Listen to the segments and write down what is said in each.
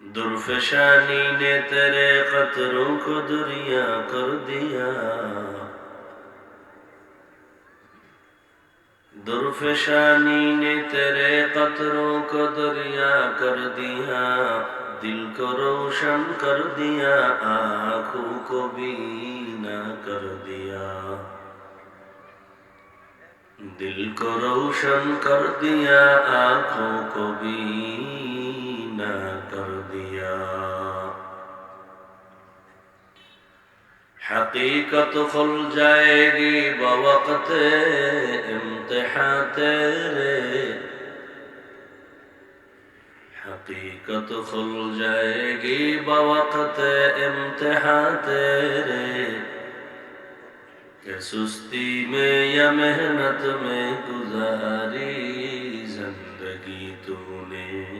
درفشانی نے تیرے قطروں کو دریا کر دیا درفشانی نے تیرے قطروں کو دریا کر دیا دل کو روشن کر دیا آنکھوں کو بینا کر دیا دل کو روشن کر دیا آنکھوں کو بینا منا ترضيا حقیقت کھل جائے گی بوقت امتحان تیرے حقیقت کھل جائے گی بوقت امتحان تیرے کہ سستی میں یا محنت میں گزاری زندگی تو نے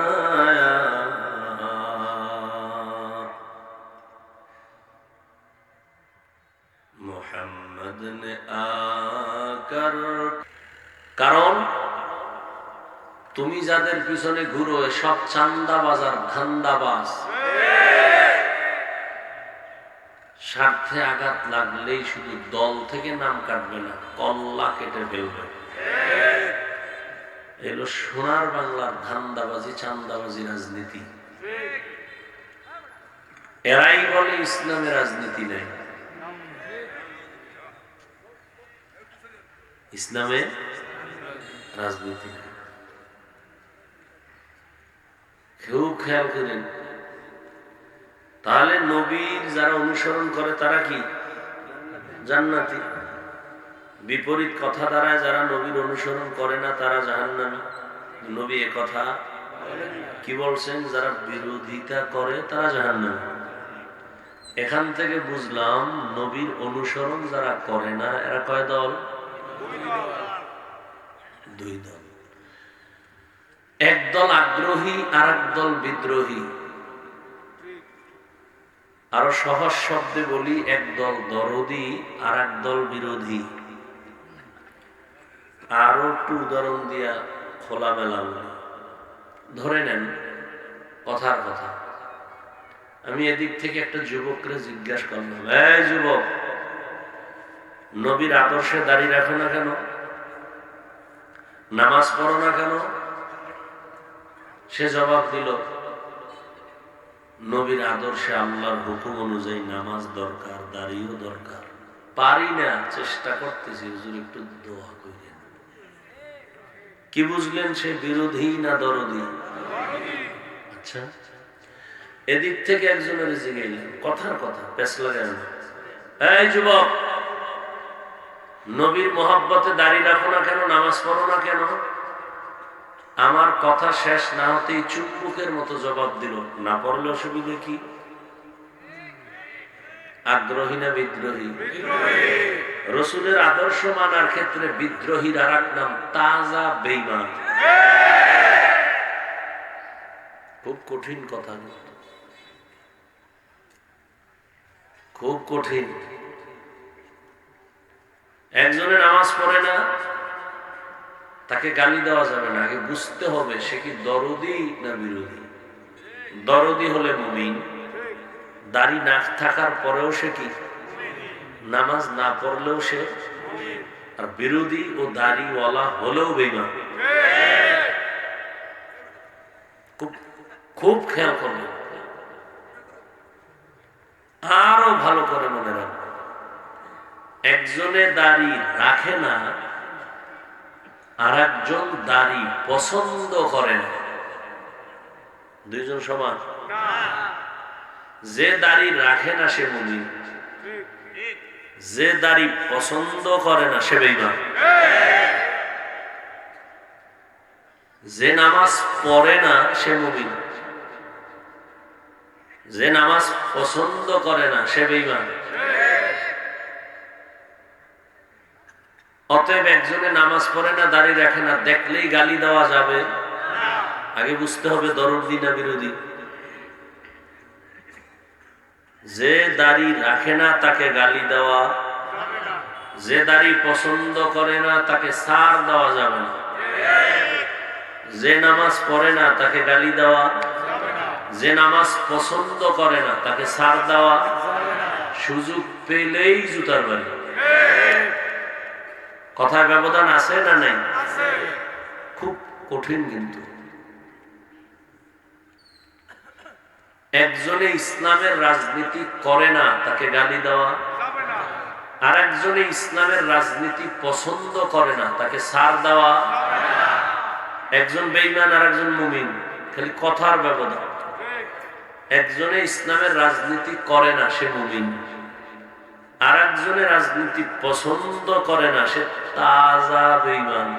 যাদের পিছনে ঘুরো সব চান্দাবাজ আর ধান্দাবাজ। স্বার্থে আঘাত লাগলেই শুধু দল থেকে নাম কাটবে না, কল্লা কেটে ফেলবে। এলো সোনার বাংলার ধান্দাবাজি, চান্দাবাজি রাজনীতি। এরাই বলে ইসলামের রাজনীতি নাই। ইসলামে রাজনীতি নেই। কেউ খেয়াল করেন। তাহলে নবীর যারা অনুসরণ করে তারা কি? জান্নাতি। বিপরীত কথা দ্বারা যারা নবীর অনুসরণ করে না, তারা জাহান্নামী। নবী এ কথা কি বলছেন? যারা বিরোধিতা করে, তারা জাহান্নামী। এখান থেকে বুঝলাম, নবীর অনুসরণ যারা করে না, এরা কয় দল? দুই দল। একদল আগ্রহী আর দল বিদ্রোহী। আরও সহজ শব্দে বলি, একদল দরদি আর দল বিরোধী। আরও একটু উদাহরণ দিয়া খোলামেলা বলি। ধরে নেন, কথার কথা। আমি এদিক থেকে একটা যুবককে জিজ্ঞাসা করলাম, এই যুবক, নবীর আদর্শে দাঁড়িয়ে রাখো না কেন? নামাজ পড়ো না কেন? সে জবাব দিল, নবীর আদর্শে আল্লাহর হুকুম অনুযায়ী নামাজ দরকার দাঁড়িয়েও দরকার। পারি না, চেষ্টা করতেছি, হুজুর একটু দোয়া করেন কি বুঝলেন সে বিরোধী না দরদি? আচ্ছা এদিক থেকে একজনের জিগাইলেন কথার কথা পেছ লাগান এই যুবক, নবীর মোহাব্বতে দাঁড়িয়ে রাখো না কেন, নামাজ পড়ো না কেন? আমার কথা শেষ না হতেই চুম্বুকের মতো জবাব দিল, না পড়লে অসুবিধে কি? আগ্রহী না বিদ্রোহী? রসুলের আদর্শ মানার ক্ষেত্রে বিদ্রোহীর আর এক নাম তাজা বেইমান খুব কঠিন কথা। খুব কঠিন। একজনে নামাজ পড়ে না তাকে গালি দেওয়া যাবে না, আগে বুঝতে হবে সে কি দরদি না বিরোধী। দরদি হলে মুমিন, দাড়ি না থাকার পরেও সে কি? নামাজ না পড়লেও সে আর বিরোধী ও দাড়িওয়ালা হলেও বেইমান খুব খুব খেয়াল করবে। আরও ভালো করে মনে রাখবে। একজনে দাড়ি রাখে না আর একজন দাড়ি পছন্দ করে না দুইজন সমান। যে দাড়ি রাখে না সে মুনি, যে দাড়ি পছন্দ করে না সে বেইমান। যে নামাজ পড়ে না সে মুমিন, যে নামাজ পছন্দ করে না সে বেইমান। অতএব একজনে নামাজ পড়ে না, দাড়ি রাখে না, দেখলেই গালি দেওয়া যাবে। আগে বুঝতে হবে দরদি না বিরোধী। যে দাড়ি রাখে না, তাকে গালি দেওয়া যে দাড়ি পছন্দ করে না, তাকে সার দেওয়া যাবে না। যে নামাজ পড়ে না, তাকে গালি দেওয়া। যে নামাজ পছন্দ করে না, তাকে সার দেওয়া। সুযোগ পেলেই জুতার বাড়ি। কথার ব্যবধান আছে না নাই? খুব কঠিন কিন্তু। একজনে ইসলামের রাজনীতি করে না তাকে গালি দেওয়া। আর একজনে ইসলামের রাজনীতি পছন্দ করে না তাকে সার দেওয়া। একজন বেইমান আর একজন মুমিন খালি কথার ব্যবধান। একজনে ইসলামের রাজনীতি করে না সে মুমিন। আর একজনে রাজনীতি পছন্দ করে না, সে তাজা বেইমান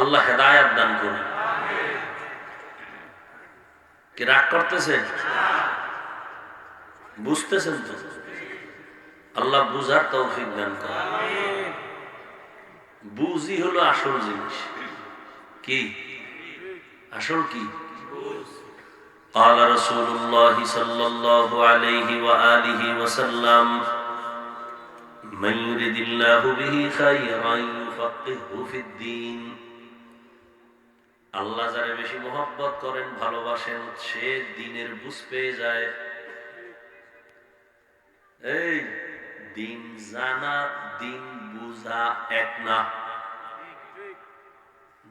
আল্লাহ হেদায়াত দান করুন। কি রাগ করতেছেন? বুঝতেছেন তো? আল্লাহ বুঝার তৌফিক দান করেন। বুঝই হলো আসল জিনিস। কি? আসল কি? قال رسول الله صلى الله عليه وآله وسلم من يرد الله به خيرا يفقهه في الدين আল্লাহ যারা বেশি মোহাব্বত করেন ভালোবাসেন সে দিনের বুঝ পেয়ে যায় এই দিন জানা দিন বুঝা এক না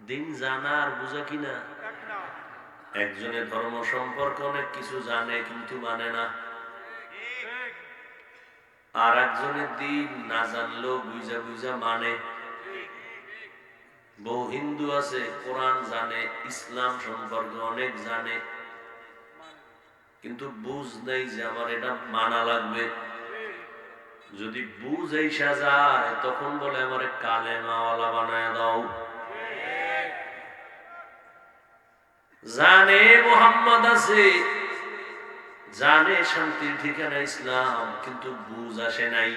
দিন জানা আর বুঝা কি একজনের ধর্ম সম্পর্কে অনেক কিছু জানে, কিন্তু মানে না। আর একজনের দিন না জানলেও বুঝা বুঝা মানে। বহু হিন্দু আছে, কোরআন জানে, ইসলাম সম্পর্কে অনেক জানে। কিন্তু বুঝ নেই যে আমার এটা মানা লাগবে। যদি বুঝ এইসা যায়, তখন বলে আমার কালে মাওয়ালা বানায় দাও। জানে মোহাম্মদ আছে। জানে শান্তির ঠিকানা ইসলাম, কিন্তু বুঝ আসে নাই।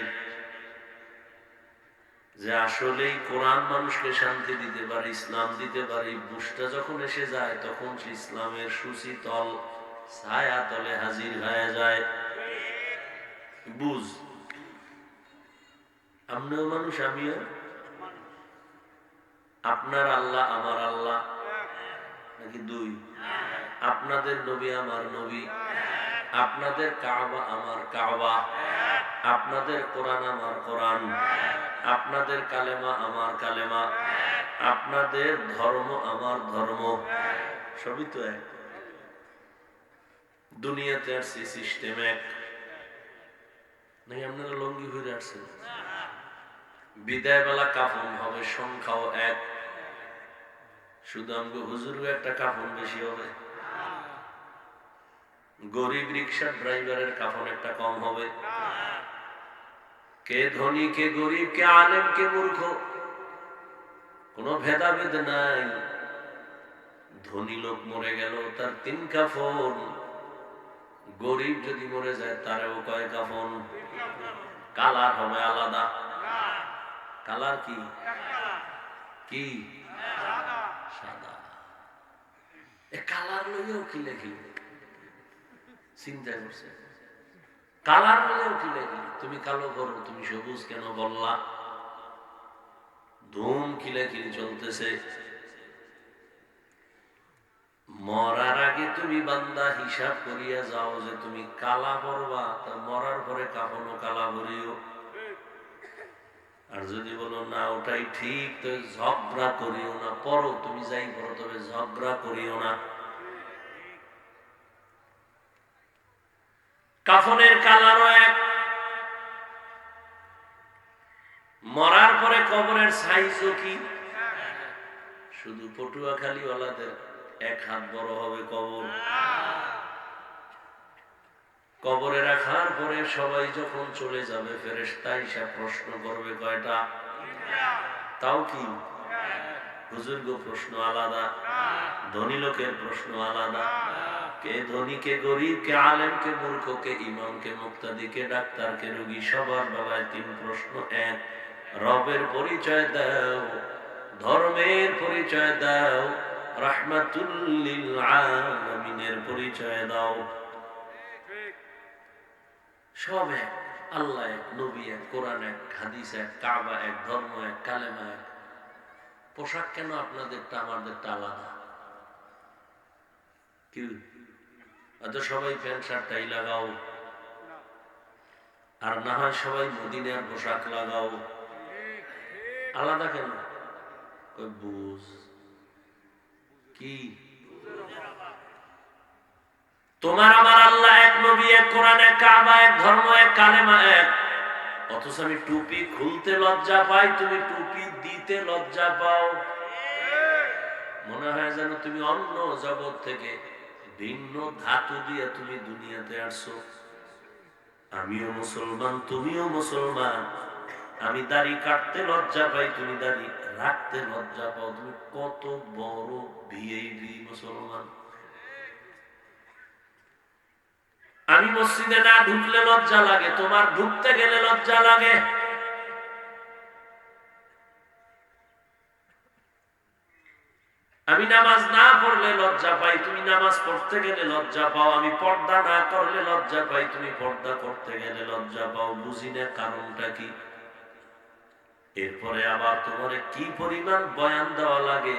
যে আসলেই কোরআন মানুষকে শান্তি দিতে পারে, ইসলাম দিতে পারে বুঝটা যখন এসে যায়, তখন সে ইসলামের সুশীতল ছায়া তলে হাজির হয়ে যায়। বুঝ। আপনিও মানুষ, আমিও? আপনার আল্লাহ, আমার আল্লাহ। নাকি দুই? আপনাদের নবী আমার নবী। আপনাদের কাবা আমার কাবা। আপনাদের কোরআন আমার কোরআন। আপনাদের কালেমা আমার কালেমা। আপনাদের ধর্ম আমার ধর্ম। সবই তো এক। দুনিয়াতে আসছে সিস্টেম এক। নাকি আপনারা লঙ্গি হয়ে আসছেন? বিদায় বেলা কাফন হবে, সংখ্যাও এক। শুধু আমাকে হুজুর একটা কাফন বেশি হবে। গরিব রিক্সা ড্রাইভারের কাফন একটা কম হবে। কে ধনী, কে গরিব, কে আলেম, কে মূর্খ ভেদাভেদ নাই। ধনী লোক মরে গেল, তার তিন কাফন। গরিব যদি মরে যায়, তারও কয় কাফন? কালার হবে আলাদা। কালার কি? কি সাদা এ কালার লইয়াও কি লেখি চিন্তা করছে। কালার লইয়াও কি লেখি তুমি কালো করো তুমি সবুজ কেন বললা? ধুম খিলাখিলি চলতেছে? মরার আগে তুমি বান্দা হিসাব করিয়া যাও যে তুমি কালা পরবা, তা মরার পরে কাপড় কালা ভরিও। আর যদি বলো, না, ওটাই ঠিক, তো ঝগড়া করিও না। পড়ো, তুমি যাই পড়ো, তবে ঝগড়া করিও না। কাফনের কালারও এক। মরার পরে কবরের সাইজও কি? শুধু পটুয়াখালীওয়ালাদের এক হাত বড় হবে কবর। কবরে রাখার পরে সবাই যখন চলে যাবে ফেরেস্তা হিসাব প্রশ্ন করবে কয়টা? তাও কি? বুজুর্গ প্রশ্ন আলাদা। ধনী লোকের প্রশ্ন আলাদা। কে ধনী, কে গরিব, কে আলেম, কে মূর্খ, কে ইমাম, কে মুক্তাদি, কে ডাক্তার, কে রোগী, সবার বেলায় তিন প্রশ্ন এক। রবের পরিচয় দাও, ধর্মের পরিচয় দাও রাহমাতুল্লিল আলামিনের পরিচয় দাও। সব এক। আল্লাহ এক, নবী এক, কোরআন এক, হাদিস এক, কাবা এক, ধর্ম এক, কালেমা এক। পোশাক কেন আপনাদেরটা, আমাদেরটা আলাদা? হয়তো সবাই প্যান্ট শার্টটাই লাগাও। আর না হয় সবাই মদিনার পোশাক লাগাও। আলাদা কেন? বুঝ। কি? তোমার আমার আল্লাহ এক নবী, এক কোরআন, এক কাবা, এক ধর্ম, এক কালেমা, এক। অথচ আমি টুপি খুলতে লজ্জা পাই, তুমি টুপি দিতে লজ্জা পাও। মনে হয় যেন তুমি অন্য জগৎ থেকে ভিন্ন ধাতু দিয়ে তুমি দুনিয়াতে আসছো। আমিও মুসলমান, তুমিও মুসলমান। আমি দাড়ি কাটতে লজ্জা পাই, তুমি দাড়ি রাখতে লজ্জা পাও। তুমি কত বড় ভিআইভি মুসলমান। আমি মসজিদে না ঢুকলে লজ্জা লাগে, তোমার ঢুকতে গেলে লজ্জা লাগে। আমি নামাজ না পড়লে লজ্জা পাই, তুমি নামাজ পড়তে গেলে লজ্জা পাও। আমি পর্দা না করলে লজ্জা পাই, তুমি পর্দা করতে গেলে লজ্জা পাও। বুঝি না কারণটা কি? এরপরে আবার তোমার কি পরিমাণ বয়ান দেওয়া লাগে?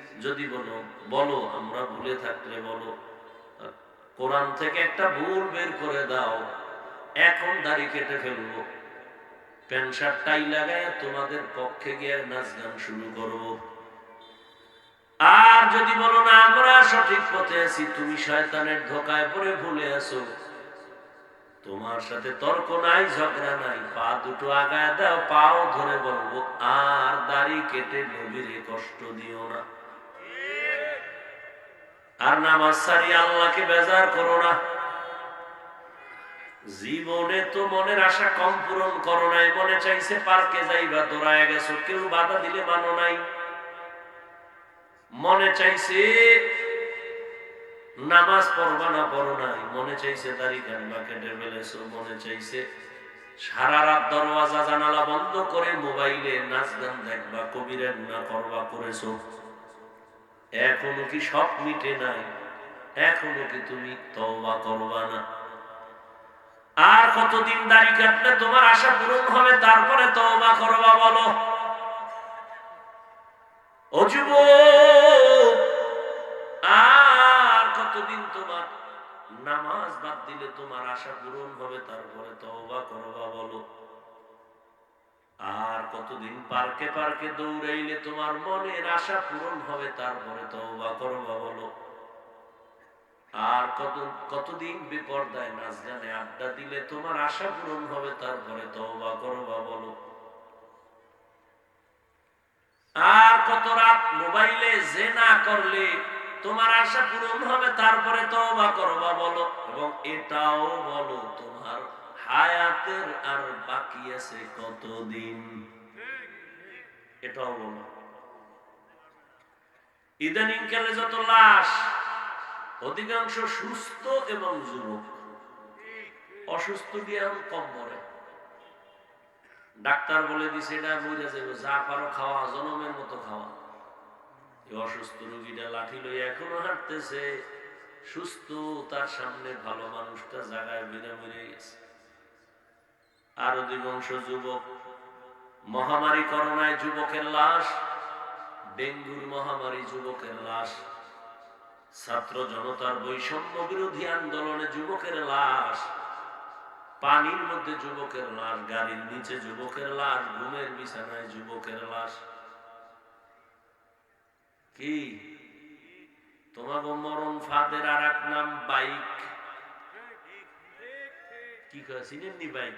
যদি বলো বলো, আমরা ভুলে থাকলে বলো। কোরআন থেকে একটা ভুল বের করে দাও, এখন দাড়ি কেটে ফেলব। প্যান্ট শার্ট টাই লাগায় তোমাদের পক্ষে গিয়ে নাচ গান শুরু করব। আর যদি বলো না, আমরা সঠিক পথে আছি, তুমি শয়তানের ধোকায় পড়ে ভুলে আছো। তোমার সাথে তর্ক নাই, ঝগড়া নাই, পা দুটো আগায় দাও, পাও ধরে বলব, আর দাড়ি কেটে নবীরে কষ্ট দিও না। আর নামাজ সারি আল্লাহকে বেজার করো না। জীবনে তো মনের আশা কম পূরণ করো নাই, মনে চাইছে পার্কে যাইবা, দৌড়ায় গেছো, কেউ বাধা দিলে মানো নাই। মনে চাইছে নামাজ পড়বা না পড়ো নাই, মনে চাইছে দাড়ি কানবা কেটে ফেলেছো, মনে চাইছে সারা রাত দরওয়াজা জানালা বন্ধ করে মোবাইলে নাচ গান দেখবা, কবিরের না করবা, করেছ। এখনও কি সব মিটে নাই? এখনও কি তুমি তওবা করবা না? আর কতদিন দাড়ি কাটলে তোমার আশা পূরণ হবে, তারপরে তওবা করবা বলো। ও যুবক, আর কতদিন তোমার নামাজ বাদ দিলে তোমার আশা পূরণ হবে, তারপরে তওবা করবা বলো। আর কতদিন পার্কে পার্কে দৌড়াইলে তোমার মনের আশা পূরণ হবে, তারপরে তওবা করবা বলো। আর কত, কতদিন বিপর্দায় নাচ গানে আড্ডা দিলে তোমার আশা পূরণ হবে, তারপরে তওবা করবা বলো। আর কত রাত মোবাইলে যে না করলে তোমার আশা পূরণ হবে, তারপরে তওবা করবা বলো। এবং এটাও বলো, তোমার হায়াতের আর বাকি আছে কতদিন? এটাও বলো। ইদানিং কালে যত লাশ? অধিকাংশ সুস্থ এবং যুবক। অসুস্থ দিয়ে এখন কম মরে। ডাক্তার বলে দিছে, এটা মরে যাবে যা পারো খাওয়া, জনমের মতো খাওয়া। এই অসুস্থ রোগীটা লাঠি লই এখনও হাঁটতেছে। সুস্থ তার সামনে ভালো মানুষটা জায়গায় বেড়ে বেড়ে গেছে। আর অধিকাংশ যুবক মহামারী করোনায় যুবকের লাশ, ডেঙ্গুর মহামারী যুবকের লাশ, ছাত্র জনতার বৈষম্য বিরোধী আন্দোলনে যুবকের লাশ, পানির মধ্যে যুবকের লাশ, গাড়ির নিচে যুবকের লাশ, ঘুমের বিছানায় যুবকের লাশ। কি? তোমাকে মরণ ফাদের আর এক নাম, বাইক। কি চিনেননি বাইক?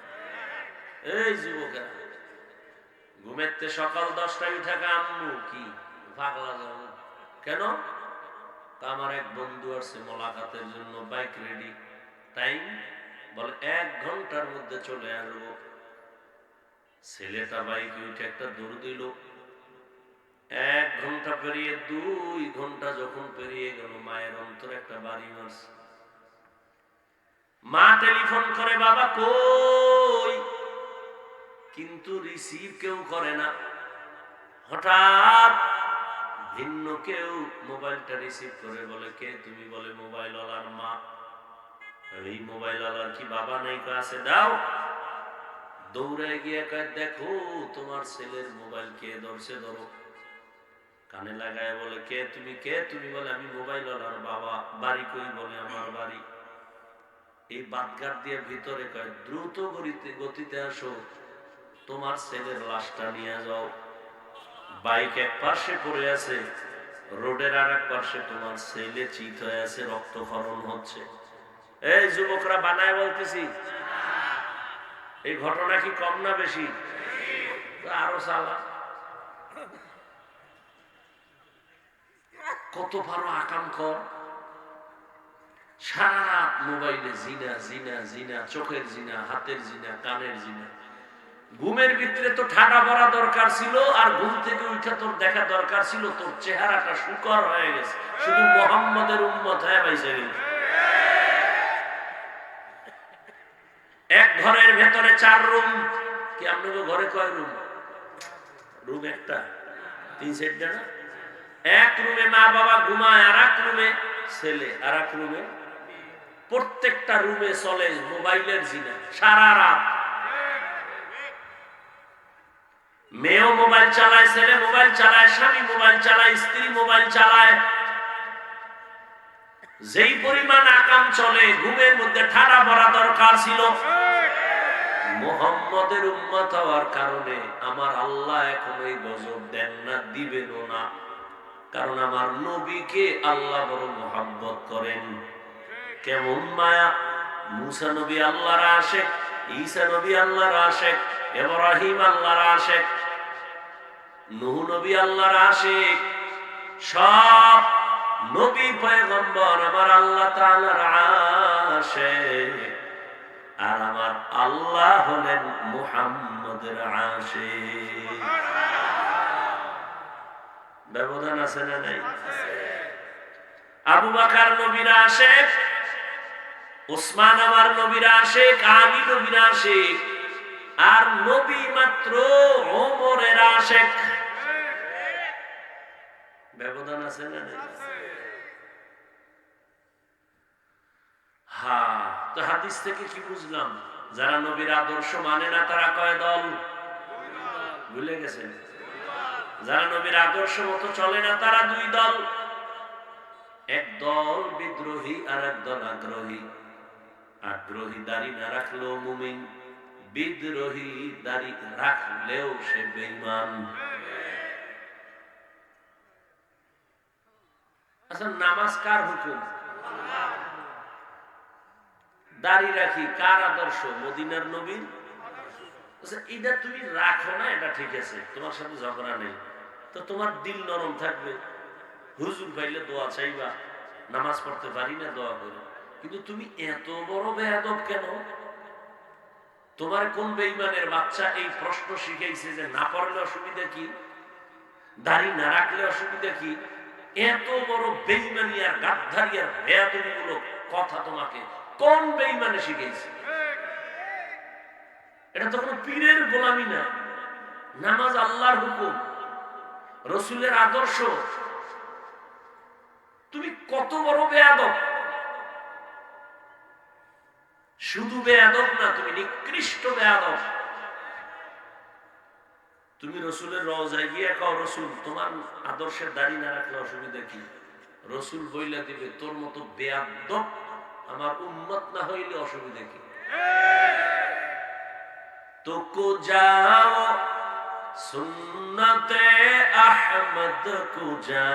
এই যুবকেরা ঘুমেতে সকাল দশটায় উঠে আম্মু, কি পাগলা যাব কেন? আমার এক বন্ধু আসছে মোলাকাতের জন্য বাইক রেডি টাইম বলে, এক ঘণ্টার মধ্যে চলে আসব। ছেলেটা বাইকে উঠে একটা দৌড় দিল। এক ঘণ্টা পেরিয়ে, দুই ঘণ্টা যখন পেরিয়ে গেল, মায়ের অন্তরে একটা বাড়ি মারছে। মা টেলিফোন করে, বাবা, কই? কিন্তু রিসিভ কেউ করে না। হঠাৎ ভিন্ন কেউ মোবাইলটা রিসিভ করে, বলে, কে তুমি? বলে মোবাইল ওয়ালার মা। এই মোবাইল ওয়ালার কি বাবা নেই কাছে দাও। দৌড়ে গিয়ে কয়, দেখো, তোমার ছেলের মোবাইল কে ধরছে, ধরো। কানে লাগায় বলে, কে তুমি কে তুমি? বলে, আমি মোবাইল ওয়ালার বাবা, বাড়ি কই? বলে, আমার বাড়ি। এই বাদগার দিয়ে ভিতরে কয়, দ্রুত গতিতে আসো। তোমার ছেলের লাশটা নিয়ে যাও। বাইক এক পাশে পড়ে আছে, রোডের আর এক পাশে তোমার ছেলে চিত হয়ে আছে রক্তক্ষরণ হচ্ছে। এই যুবকরা বানায় বলতেছি, এই ঘটনা কি কম না বেশি? আরও সালা কত ভালো আকাম কর। সারা মোবাইলে জিনা জিনা জিনা, চোখের জিনা, হাতের জিনা, কানের জিনা। ঘুমের ভিতরে তো ঠাডা পড়া দরকার ছিল, আর ঘুম থেকে উঠে তোর দেখা দরকার ছিল, তোর চেহারাটা শুকর হয়ে গেছে। শুধু মোহাম্মদের উন্মত হয়ে পাইছে গেছে। এক ঘরের ভেতরে চার রুম। কি আপনাকে ঘরে কয় রুম? রুম একটা। তিন সেটটা না এক রুমে মা বাবা ঘুমায় আর এক রুমে ছেলে আর এক রুমে প্রত্যেকটা রুমে চলে মোবাইলের জিনা, সারা রাত। মেয়েও মোবাইল চালায়, ছেলে মোবাইল চালায়, স্বামী মোবাইল চালায়, স্ত্রী মোবাইল চালায়। যেই পরিমাণ আকাম চলে, ঘুমের মধ্যে ঠাড়া পড়া দরকার ছিল। মোহাম্মদের উম্মত হওয়ার কারণে আমার আল্লাহ এখন এই গজব দেন না, দিবেনও না। কারণ আমার নবীকে আল্লাহ বড় মোহাম্মত করেন। কেমন মায়া? মুসা নবী আল্লাহর আশেক, ঈসা নবী আল্লাহর আশেক, ইব্রাহিম আল্লাহর আশেক নূহ নবী আল্লাহর আশেক। সব নবী পয়গম্বর আমার আল্লাহ তাআলার আশেক। আর আমার আল্লাহ হলেন মুহাম্মদের আশেক। ব্যবধান আছে না নাই? আবু বাকার নবীর আশেক ওসমান আমার নবীর আশেক, আলী নবীর আশেক। আর নবী মাত্র ওমরের আশেক। ব্যবধান আছে না নাই? হ্যাঁ তো হাদিস থেকে কি বুঝলাম? যারা নবীর আদর্শ মানে না, তারা কয় দল? ভুলে গেছেন? যারা নবীর আদর্শ মতো চলে না, তারা দুই দল। এক দল বিদ্রোহী আর এক দল আগ্রহী। আগ্রহী দাড়ি না রাখলেও মুমিন, বিদ্রোহী দাড়ি রাখলেও সে বেইমান আচ্ছা নামাজ কার হুকুম? দাড়ি রাখি কার আদর্শ? মদিনার নবীর? আচ্ছা, এটা তুমি রাখো না এটা ঠিক আছে তোমার সাথে ঝগড়া নেই। তো তোমার দিল নরম থাকবে। হুজুর পাইলে দোয়া চাইবা নামাজ পড়তে পারি না দোয়া করে। কিন্তু তুমি এত বড় বেয়াদব কেন? তোমার কোন বেইমানের বাচ্চা এই প্রশ্ন শিখাইছে যে না পড়লে অসুবিধা কি? দাড়ি না রাখলে অসুবিধা কি? এত বড় বেইমানি আর গাদ্ধারি আর বেয়াদবি কথা তোমাকে কোন বেইমানে শিখাইছে এটা তো কোনো পীরের গোলামি না। নামাজ আল্লাহর হুকুম, রসুলের আদর্শ। তুমি কত বড় বেয়াদব। শুধু বেয়াদব না, তুমি নিকৃষ্ট বেয়াদব। তুমি রসুলের রওজায় গিয়ে কাও, রসুল, তোমার আদর্শের দাড়ি না রাখলে অসুবিধা কি? রসুল বইলা দিবে, তোর মতো বেয়াদব আমার উন্মত না হইলে অসুবিধা কি? তো কো যাও, সুন্নতে আহমদ কো যা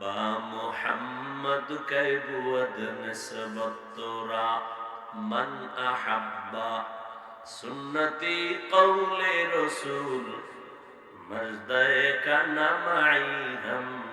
বা মোহাম্মদ কৈবুদ নসবত তোরা, মন আহাব্বা সুন্নতি কৌলে রসুল মজদায় কা নমাই হম